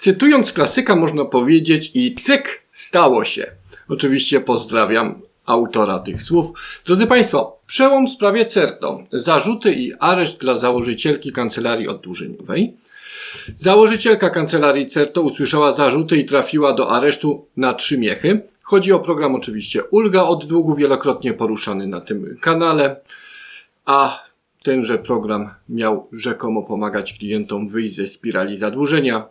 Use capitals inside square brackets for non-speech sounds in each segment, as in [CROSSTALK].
Cytując klasyka można powiedzieć i cyk, stało się. Oczywiście pozdrawiam autora tych słów. Drodzy Państwo, przełom w sprawie CERTO. Zarzuty i areszt dla założycielki kancelarii oddłużeniowej. Założycielka kancelarii CERTO usłyszała zarzuty i trafiła do aresztu na trzy miechy. Chodzi o program oczywiście Ulga od długu, wielokrotnie poruszany na tym kanale, a tenże program miał rzekomo pomagać klientom wyjść ze spirali zadłużenia.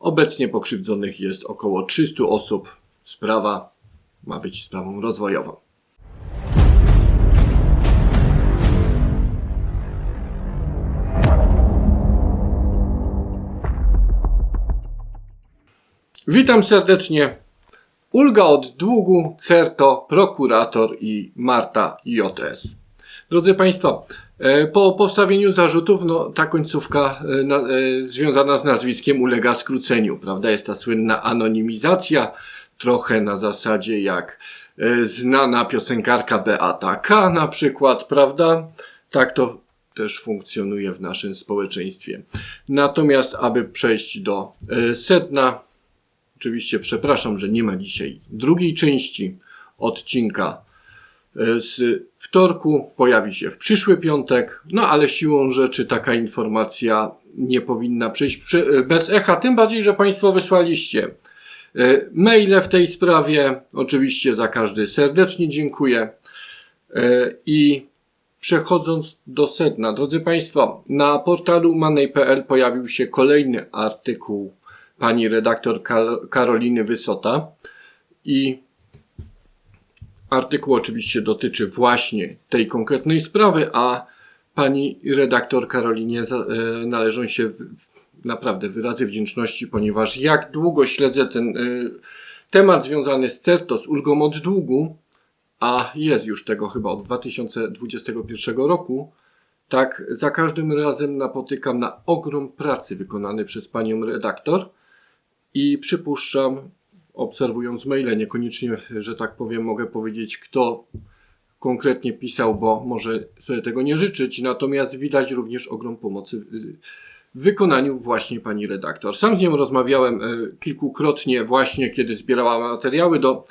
Obecnie pokrzywdzonych jest około 300 osób. Sprawa ma być sprawą rozwojową. Witam serdecznie. Ulga od długu, CERTO, prokurator i Marta JS. Drodzy Państwo, po postawieniu zarzutów, no, ta końcówka e, na, e, związana z nazwiskiem ulega skróceniu, prawda? Jest ta słynna anonimizacja, trochę na zasadzie jak e, znana piosenkarka Beata K. na przykład, prawda? Tak to też funkcjonuje w naszym społeczeństwie. Natomiast, aby przejść do e, sedna, Oczywiście przepraszam, że nie ma dzisiaj drugiej części odcinka e, z wtorku. Pojawi się w przyszły piątek, no ale siłą rzeczy taka informacja nie powinna przejść przy- e, bez echa, tym bardziej, że Państwo wysłaliście e, maile w tej sprawie. Oczywiście za każdy serdecznie dziękuję. E, I Przechodząc do sedna, drodzy Państwo, na portalu money.pl pojawił się kolejny artykuł pani redaktor Kar- Karoliny Wysota i artykuł oczywiście dotyczy właśnie tej konkretnej sprawy, a pani redaktor Karolinie e, należą się naprawdę wyrazy wdzięczności, ponieważ jak długo śledzę ten e, temat związany z CERTO, z ulgą od długu, a jest już tego chyba od 2021 roku, tak za każdym razem napotykam na ogrom pracy wykonany przez panią redaktor i przypuszczam, obserwując maile, niekoniecznie, że tak powiem, mogę powiedzieć, kto konkretnie pisał, bo może sobie tego nie życzyć, natomiast widać również ogrom pomocy w wykonaniu właśnie pani redaktor. Sam z nią rozmawiałem y, kilkukrotnie właśnie, kiedy zbierała materiały do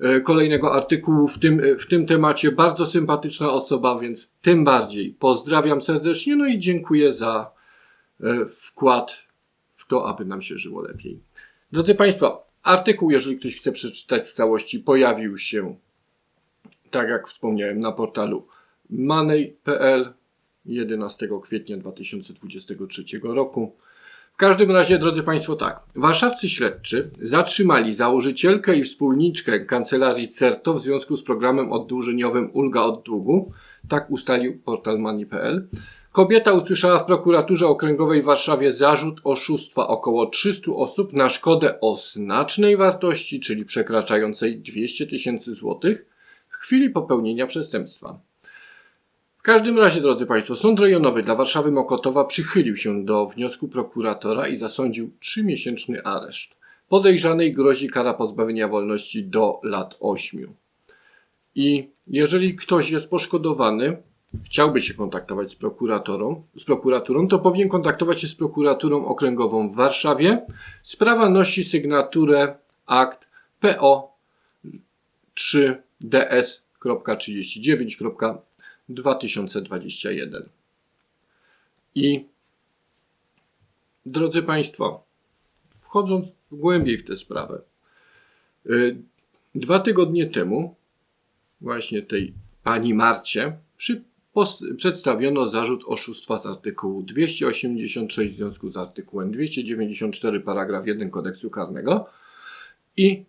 e, kolejnego artykułu w tym, w tym temacie. Bardzo sympatyczna osoba, więc tym bardziej pozdrawiam serdecznie, no i dziękuję za e, wkład w to, aby nam się żyło lepiej. Drodzy Państwo, artykuł, jeżeli ktoś chce przeczytać w całości, pojawił się, tak jak wspomniałem, na portalu money.pl 11 kwietnia 2023 roku. W każdym razie, drodzy Państwo, tak. Warszawcy śledczy zatrzymali założycielkę i wspólniczkę kancelarii CERTO w związku z programem oddłużeniowym Ulga od długu. Tak ustalił portal money.pl. Kobieta usłyszała w prokuraturze okręgowej w Warszawie zarzut oszustwa około 300 osób na szkodę o znacznej wartości, czyli przekraczającej 200 tysięcy złotych w chwili popełnienia przestępstwa. W każdym razie, drodzy Państwo, Sąd Rejonowy dla Warszawy Mokotowa przychylił się do wniosku prokuratora i zasądził trzymiesięczny areszt. Podejrzanej grozi kara pozbawienia wolności do lat 8. I jeżeli ktoś jest poszkodowany, chciałby się kontaktować z prokuratorą, z prokuraturą, to powinien kontaktować się z prokuraturą okręgową w Warszawie. Sprawa nosi sygnaturę akt PO 3ds.39.2021. I drodzy Państwo, wchodząc głębiej w tę sprawę, y, dwa tygodnie temu właśnie tej pani Marcie przy, przedstawiono zarzut oszustwa z artykułu 286 w związku z artykułem 294 paragraf 1 kodeksu karnego i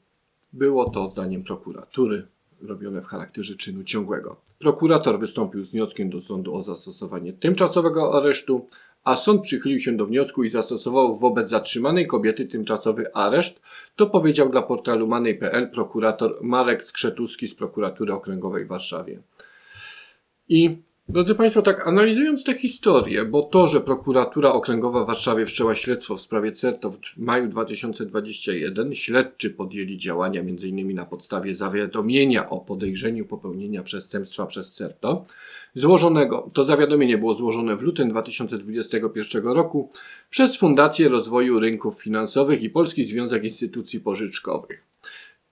było to zdaniem prokuratury robione w charakterze czynu ciągłego. Prokurator wystąpił z wnioskiem do sądu o zastosowanie tymczasowego aresztu, a sąd przychylił się do wniosku i zastosował wobec zatrzymanej kobiety tymczasowy areszt. To powiedział dla portalu Money.pl prokurator Marek Skrzetuski z prokuratury okręgowej w Warszawie. I drodzy Państwo, tak analizując tę historię, bo to, że prokuratura okręgowa w Warszawie wszczęła śledztwo w sprawie CERTO w maju 2021, śledczy podjęli działania m.in. na podstawie zawiadomienia o podejrzeniu popełnienia przestępstwa przez CERTO, złożonego, to zawiadomienie było złożone w lutym 2021 roku przez Fundację Rozwoju Rynków Finansowych i Polski Związek Instytucji Pożyczkowych.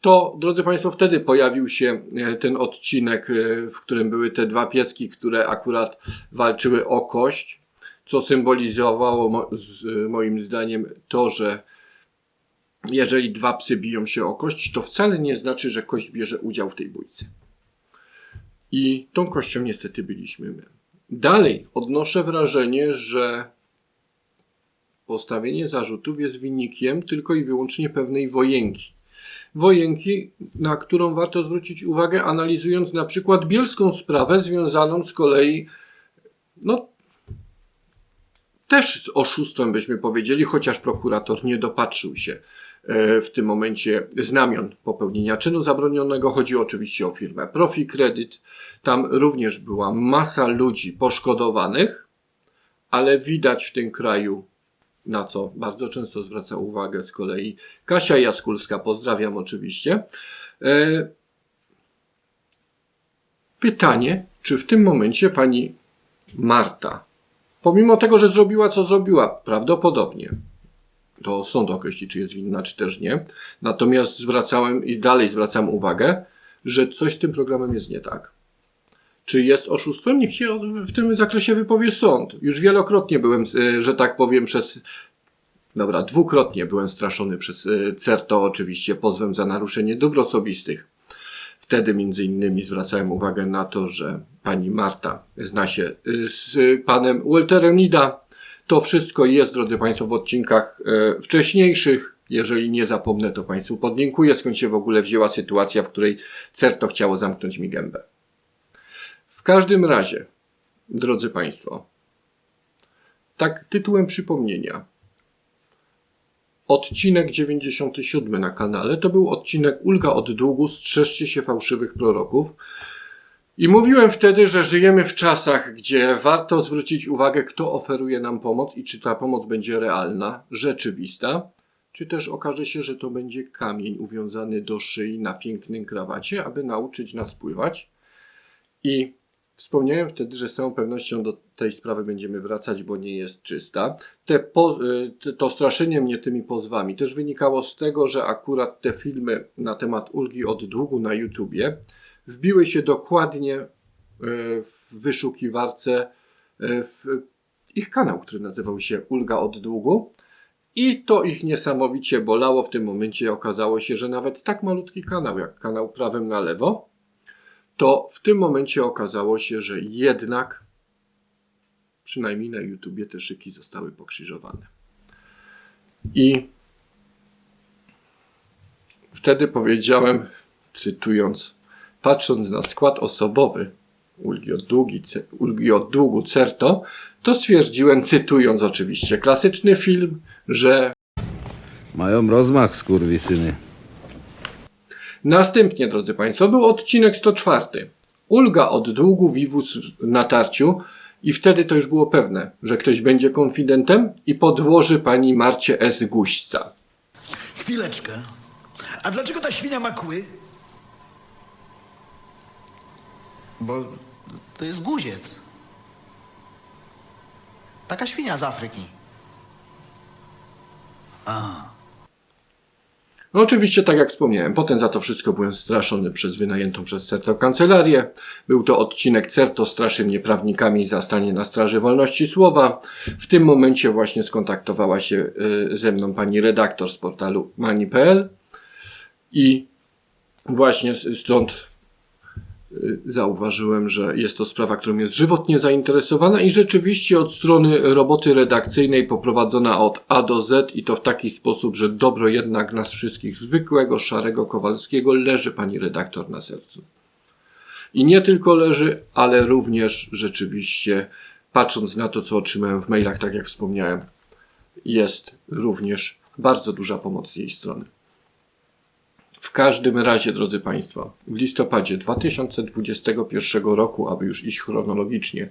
To, drodzy Państwo, wtedy pojawił się e, ten odcinek, e, w którym były te dwa pieski, które akurat walczyły o kość, co symbolizowało moim zdaniem to, że jeżeli dwa psy biją się o kość, to wcale nie znaczy, że kość bierze udział w tej bójce. I tą kością niestety byliśmy my. Dalej odnoszę wrażenie, że postawienie zarzutów jest wynikiem tylko i wyłącznie pewnej wojenki. Wojenki, na którą warto zwrócić uwagę, analizując na przykład bielską sprawę związaną z kolei, no, też z oszustwem byśmy powiedzieli, chociaż prokurator nie dopatrzył się e, w tym momencie znamion popełnienia czynu zabronionego. Chodzi oczywiście o firmę Profi Credit. Tam również była masa ludzi poszkodowanych, ale widać w tym kraju, na co bardzo często zwraca uwagę z kolei Kasia Jaskulska, pozdrawiam oczywiście. E, Pytanie, czy w tym momencie pani Marta, pomimo tego, że zrobiła co zrobiła, prawdopodobnie, to sąd określi, czy jest winna, czy też nie. Natomiast zwracałem i dalej zwracam uwagę, że coś z tym programem jest nie tak. Czy jest oszustwem? Niech się w tym zakresie wypowie sąd. Już wielokrotnie byłem, e, że tak powiem, przez. Dobra, dwukrotnie byłem straszony przez e, CERTO, oczywiście pozwem za naruszenie dóbr osobistych. Wtedy między innymi zwracałem uwagę na to, że pani Marta zna się y, z panem Walterem Nida. To wszystko jest, drodzy Państwo, w odcinkach e, wcześniejszych. Jeżeli nie zapomnę, to Państwu podlinkuję, skąd się w ogóle wzięła sytuacja, w której CERTO chciało zamknąć mi gębę. W każdym razie, drodzy Państwo, tak tytułem przypomnienia. Odcinek 97 na kanale to był odcinek Ulga od długu, strzeżcie się fałszywych proroków. I mówiłem wtedy, że żyjemy w czasach, gdzie warto zwrócić uwagę, kto oferuje nam pomoc i czy ta pomoc będzie realna, rzeczywista, czy też okaże się, że to będzie kamień uwiązany do szyi na pięknym krawacie, aby nauczyć nas pływać. I Wspomniałem wtedy, że z całą pewnością do tej sprawy będziemy wracać, bo nie jest czysta. Po, y, to straszenie mnie tymi pozwami też wynikało z tego, że akurat te filmy na temat ulgi od długu na YouTubie wbiły się dokładnie y, w wyszukiwarce y, w ich kanał, który nazywał się Ulga od długu. I to ich niesamowicie bolało. W tym momencie okazało się, że nawet tak malutki kanał jak kanał prawem na lewo to w tym momencie okazało się, że jednak przynajmniej na YouTubie te szyki zostały pokrzyżowane. I wtedy powiedziałem, cytując, patrząc na skład osobowy ulgi od, długi, ulgi od długu CERTO, to stwierdziłem, cytując oczywiście klasyczny film, że Mają rozmach, skurwysyny. Następnie, drodzy Państwo, był odcinek 104. Ulga od długu wiwóz w natarciu i wtedy to już było pewne, że ktoś będzie konfidentem i podłoży pani Marcie S. Guźca. Chwileczkę. A dlaczego ta świnia ma kły? Bo to jest guziec. Taka świnia z Afryki. A, No oczywiście, tak jak wspomniałem, potem za to wszystko byłem straszony przez wynajętą przez CERTO kancelarię. Był to odcinek CERTO straszy mnie prawnikami za stanie na straży wolności słowa. W tym momencie właśnie skontaktowała się y, ze mną pani redaktor z portalu mani.pl i właśnie stąd zauważyłem, że jest to sprawa, którą jest żywotnie zainteresowana i rzeczywiście od strony roboty redakcyjnej poprowadzona od A do Z i to w taki sposób, że dobro jednak nas wszystkich, zwykłego, szarego Kowalskiego, leży pani redaktor na sercu. I nie tylko leży, ale również rzeczywiście, patrząc na to, co otrzymałem w mailach, tak jak wspomniałem, jest również bardzo duża pomoc z jej strony. W każdym razie, drodzy Państwo, w listopadzie 2021 roku, aby już iść chronologicznie,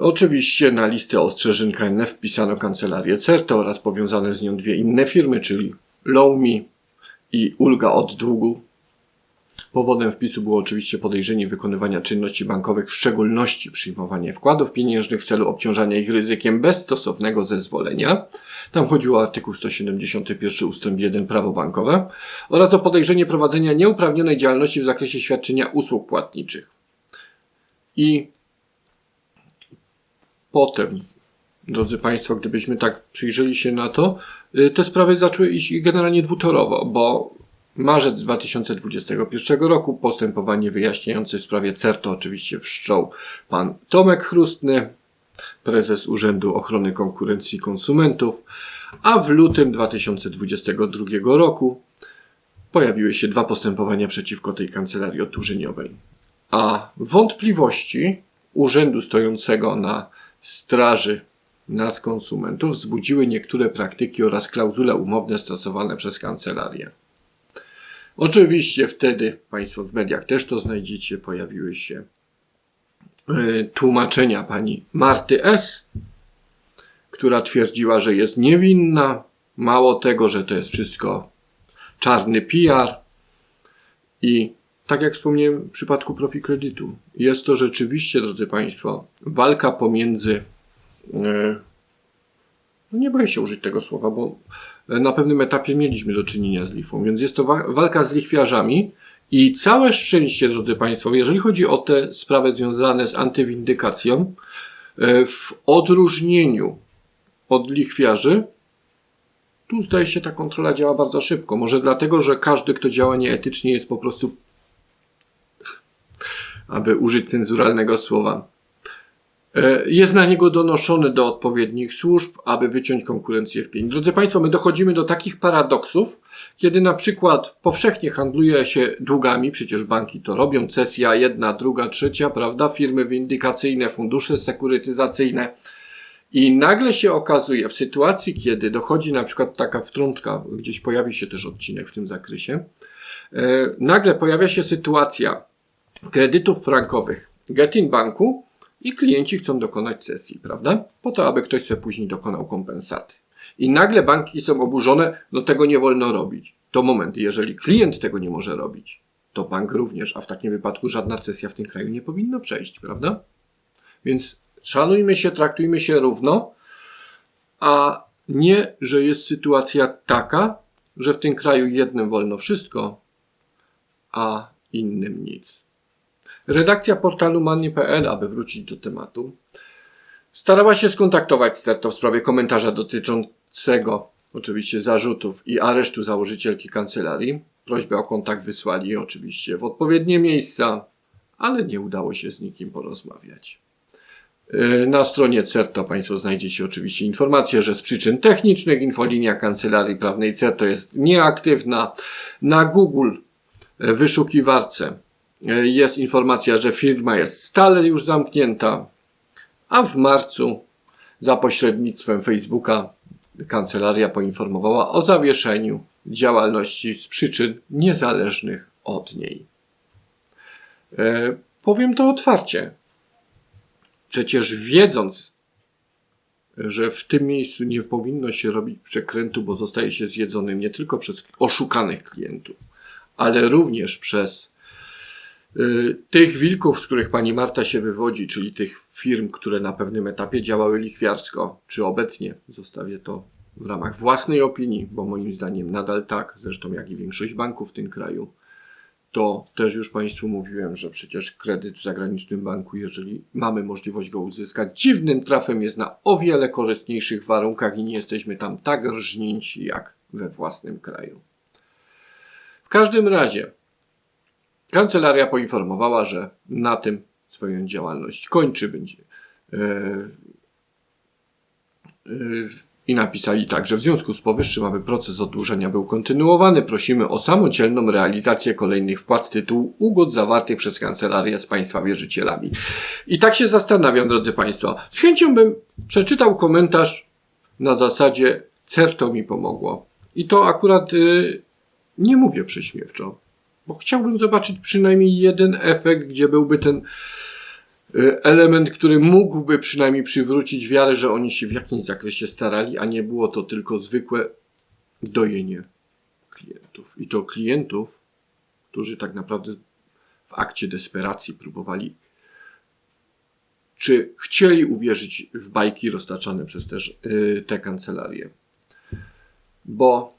oczywiście na listę ostrzeżeń KNF wpisano kancelarię CERTO oraz powiązane z nią dwie inne firmy, czyli Lowme i Ulga od długu. Powodem wpisu było oczywiście podejrzenie wykonywania czynności bankowych, w szczególności przyjmowanie wkładów pieniężnych w celu obciążania ich ryzykiem bez stosownego zezwolenia. Tam chodziło o artykuł 171 ust. 1 prawo bankowe oraz o podejrzenie prowadzenia nieuprawnionej działalności w zakresie świadczenia usług płatniczych. I potem, drodzy Państwo, gdybyśmy tak przyjrzeli się na to, y, te sprawy zaczęły iść generalnie dwutorowo, bo marzec 2021 roku postępowanie wyjaśniające w sprawie CERTO oczywiście wszczął pan Tomek Chrustny, prezes Urzędu Ochrony Konkurencji i Konsumentów, a w lutym 2022 roku pojawiły się dwa postępowania przeciwko tej kancelarii oturzeniowej. A wątpliwości urzędu stojącego na straży nas konsumentów wzbudziły niektóre praktyki oraz klauzule umowne stosowane przez kancelarię. Oczywiście wtedy Państwo w mediach też to znajdziecie, pojawiły się e, tłumaczenia pani Marty S., która twierdziła, że jest niewinna. Mało tego, że to jest wszystko czarny PR. I tak jak wspomniałem w przypadku profi kredytu, jest to rzeczywiście, drodzy Państwo, walka pomiędzy. e, No nie boję się użyć tego słowa, bo na pewnym etapie mieliśmy do czynienia z lichwą, więc jest to wa- walka z lichwiarzami. I całe szczęście, drodzy Państwo, jeżeli chodzi o te sprawy związane z antywindykacją, e, w odróżnieniu od lichwiarzy, tu zdaje się ta kontrola działa bardzo szybko. Może dlatego, że każdy, kto działa nieetycznie, jest po prostu, aby użyć cenzuralnego słowa, jest na niego donoszony do odpowiednich służb, aby wyciąć konkurencję w pień. Drodzy Państwo, my dochodzimy do takich paradoksów, kiedy na przykład powszechnie handluje się długami, przecież banki to robią, cesja jedna, druga, trzecia, prawda, firmy windykacyjne, fundusze sekurytyzacyjne. I nagle się okazuje, w sytuacji, kiedy dochodzi na przykład taka wtrątka, gdzieś pojawi się też odcinek w tym zakresie, e, nagle pojawia się sytuacja kredytów frankowych Getin Banku i klienci chcą dokonać cesji, prawda? Po to, aby ktoś sobie później dokonał kompensaty. I nagle banki są oburzone, no tego nie wolno robić. To moment, jeżeli klient tego nie może robić, to bank również, a w takim wypadku żadna cesja w tym kraju nie powinna przejść, prawda? Więc szanujmy się, traktujmy się równo, a nie, że jest sytuacja taka, że w tym kraju jednym wolno wszystko, a innym nic. Redakcja portalu money.pl, aby wrócić do tematu, starała się skontaktować z CERTO w sprawie komentarza dotyczącego oczywiście zarzutów i aresztu założycielki kancelarii. Prośbę o kontakt wysłali oczywiście w odpowiednie miejsca, ale nie udało się z nikim porozmawiać. Yy, Na stronie CERTO Państwo znajdziecie oczywiście informację, że z przyczyn technicznych infolinia Kancelarii Prawnej CERTO jest nieaktywna. Na Google e, wyszukiwarce e, jest informacja, że firma jest stale już zamknięta, a w marcu za pośrednictwem Facebooka kancelaria poinformowała o zawieszeniu działalności z przyczyn niezależnych od niej. E, powiem to otwarcie. Przecież wiedząc, że w tym miejscu nie powinno się robić przekrętu, bo zostaje się zjedzonym nie tylko przez oszukanych klientów, ale również przez tych wilków, z których pani Marta się wywodzi, czyli tych firm, które na pewnym etapie działały lichwiarsko, czy obecnie, zostawię to w ramach własnej opinii, bo moim zdaniem nadal tak, zresztą jak i większość banków w tym kraju, to też już Państwu mówiłem, że przecież kredyt w zagranicznym banku, jeżeli mamy możliwość go uzyskać, dziwnym trafem jest na o wiele korzystniejszych warunkach i nie jesteśmy tam tak rżnięci jak we własnym kraju. W każdym razie, kancelaria poinformowała, że na tym swoją działalność kończy będzie. E, e, i napisali tak, że w związku z powyższym, aby proces oddłużenia był kontynuowany, prosimy o samodzielną realizację kolejnych wpłat z tytułu ugód zawartych przez kancelarię z Państwa wierzycielami. I tak się zastanawiam, drodzy Państwo. Z chęcią bym przeczytał komentarz na zasadzie CERTO mi pomogło. I to akurat y, nie mówię prześmiewczo, bo chciałbym zobaczyć przynajmniej jeden efekt, gdzie byłby ten y, element, który mógłby przynajmniej przywrócić wiarę, że oni się w jakimś zakresie starali, a nie było to tylko zwykłe dojenie klientów. I to klientów, którzy tak naprawdę w akcie desperacji próbowali, czy chcieli uwierzyć w bajki roztaczane przez też y, te kancelarie. Bo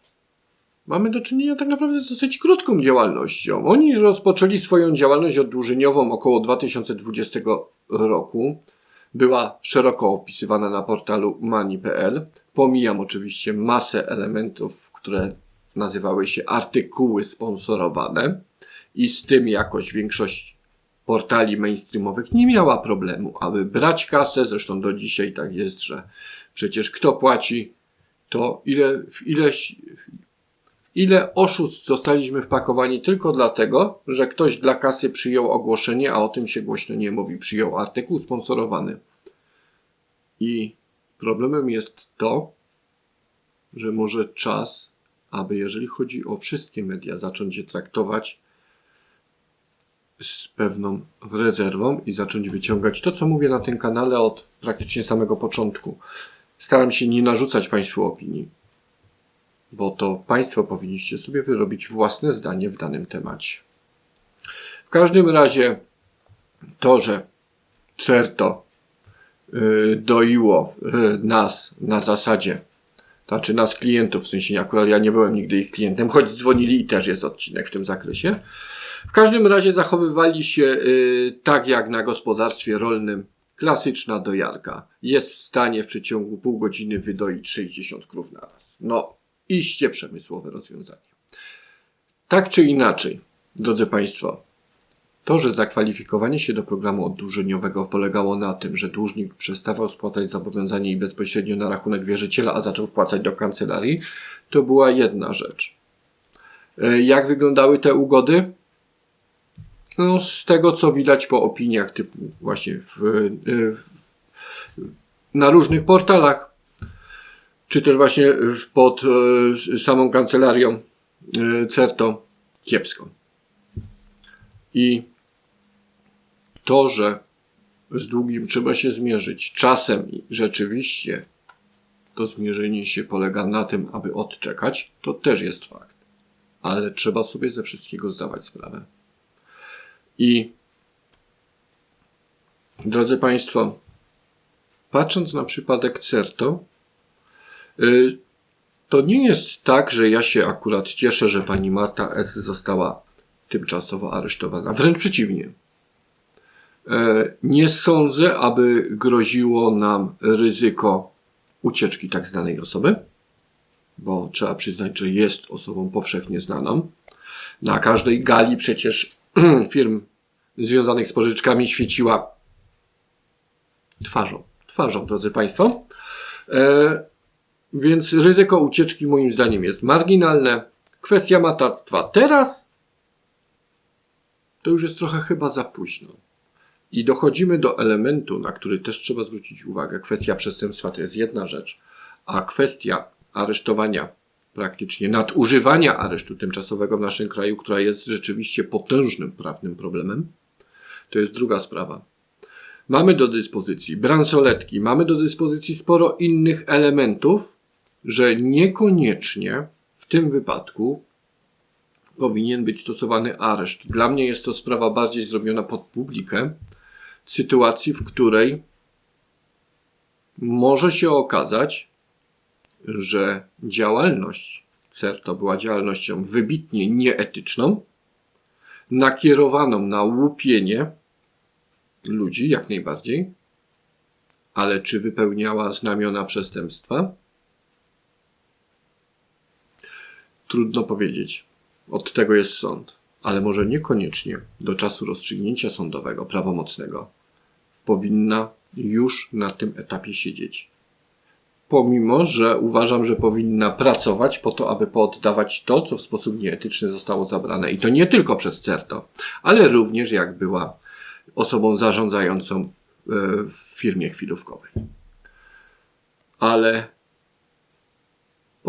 mamy do czynienia tak naprawdę z dosyć krótką działalnością. Oni rozpoczęli swoją działalność oddłużeniową około 2020 roku. Była szeroko opisywana na portalu mani.pl. Pomijam oczywiście masę elementów, które nazywały się artykuły sponsorowane i z tym jakoś większość portali mainstreamowych nie miała problemu, aby brać kasę. Zresztą do dzisiaj tak jest, że przecież kto płaci, to ile, w ileś, ile oszustw zostaliśmy wpakowani tylko dlatego, że ktoś dla kasy przyjął ogłoszenie, a o tym się głośno nie mówi. Przyjął artykuł sponsorowany. I problemem jest to, że może czas, aby jeżeli chodzi o wszystkie media, zacząć je traktować z pewną rezerwą i zacząć wyciągać to, co mówię na tym kanale od praktycznie samego początku. Staram się nie narzucać Państwu opinii, bo to Państwo powinniście sobie wyrobić własne zdanie w danym temacie. W każdym razie to, że CERTO y, doiło y, nas na zasadzie, znaczy nas klientów, w sensie akurat ja nie byłem nigdy ich klientem, choć dzwonili i też jest odcinek w tym zakresie. W każdym razie zachowywali się y, tak jak na gospodarstwie rolnym klasyczna dojarka. Jest w stanie w przeciągu pół godziny wydoić 60 krów na raz. No, iście przemysłowe rozwiązanie. Tak czy inaczej, drodzy Państwo, to, że zakwalifikowanie się do programu oddłużeniowego polegało na tym, że dłużnik przestawał spłacać zobowiązanie i bezpośrednio na rachunek wierzyciela, a zaczął wpłacać do kancelarii, to była jedna rzecz. E, Jak wyglądały te ugody? No, z tego co widać po opiniach typu właśnie w, w, na różnych portalach, czy też właśnie pod e, samą kancelarią e, CERTO, kiepsko. I to, że z długim trzeba się zmierzyć czasem rzeczywiście to zmierzenie się polega na tym, aby odczekać, to też jest fakt. Ale trzeba sobie ze wszystkiego zdawać sprawę. I drodzy Państwo, patrząc na przypadek CERTO, to nie jest tak, że ja się akurat cieszę, że pani Marta S. została tymczasowo aresztowana. Wręcz przeciwnie. E, Nie sądzę, aby groziło nam ryzyko ucieczki tak znanej osoby, bo trzeba przyznać, że jest osobą powszechnie znaną. Na każdej gali przecież [CLEARS THROAT] firm związanych z pożyczkami świeciła twarzą. Twarzą, drodzy Państwo. Więc ryzyko ucieczki moim zdaniem jest marginalne. Kwestia matactwa teraz to już jest trochę chyba za późno. I dochodzimy do elementu, na który też trzeba zwrócić uwagę. Kwestia przestępstwa to jest jedna rzecz, a kwestia aresztowania, praktycznie nadużywania aresztu tymczasowego w naszym kraju, która jest rzeczywiście potężnym prawnym problemem, to jest druga sprawa. Mamy do dyspozycji bransoletki, mamy do dyspozycji sporo innych elementów, że niekoniecznie w tym wypadku powinien być stosowany areszt. Dla mnie jest to sprawa bardziej zrobiona pod publikę, w sytuacji, w której może się okazać, że działalność CERTO była działalnością wybitnie nieetyczną, nakierowaną na łupienie ludzi, jak najbardziej, ale czy wypełniała znamiona przestępstwa? Trudno powiedzieć. Od tego jest sąd, ale może niekoniecznie do czasu rozstrzygnięcia sądowego, prawomocnego, powinna już na tym etapie siedzieć. Pomimo, że uważam, że powinna pracować po to, aby pooddawać to, co w sposób nieetyczny zostało zabrane. I to nie tylko przez CERTO, ale również jak była osobą zarządzającą e, w firmie chwilówkowej. Ale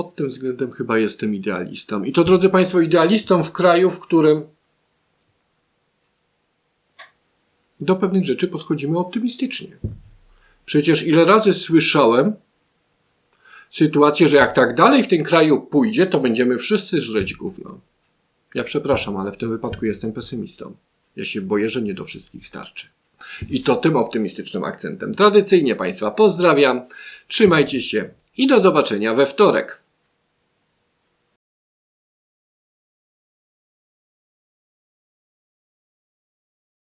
pod tym względem chyba jestem idealistą. I to, drodzy Państwo, idealistą w kraju, w którym do pewnych rzeczy podchodzimy optymistycznie. Przecież ile razy słyszałem sytuację, że jak tak dalej w tym kraju pójdzie, to będziemy wszyscy żreć gówno. Ja przepraszam, ale w tym wypadku jestem pesymistą. Ja się boję, że nie do wszystkich starczy. I to tym optymistycznym akcentem tradycyjnie Państwa pozdrawiam. Trzymajcie się i do zobaczenia we wtorek.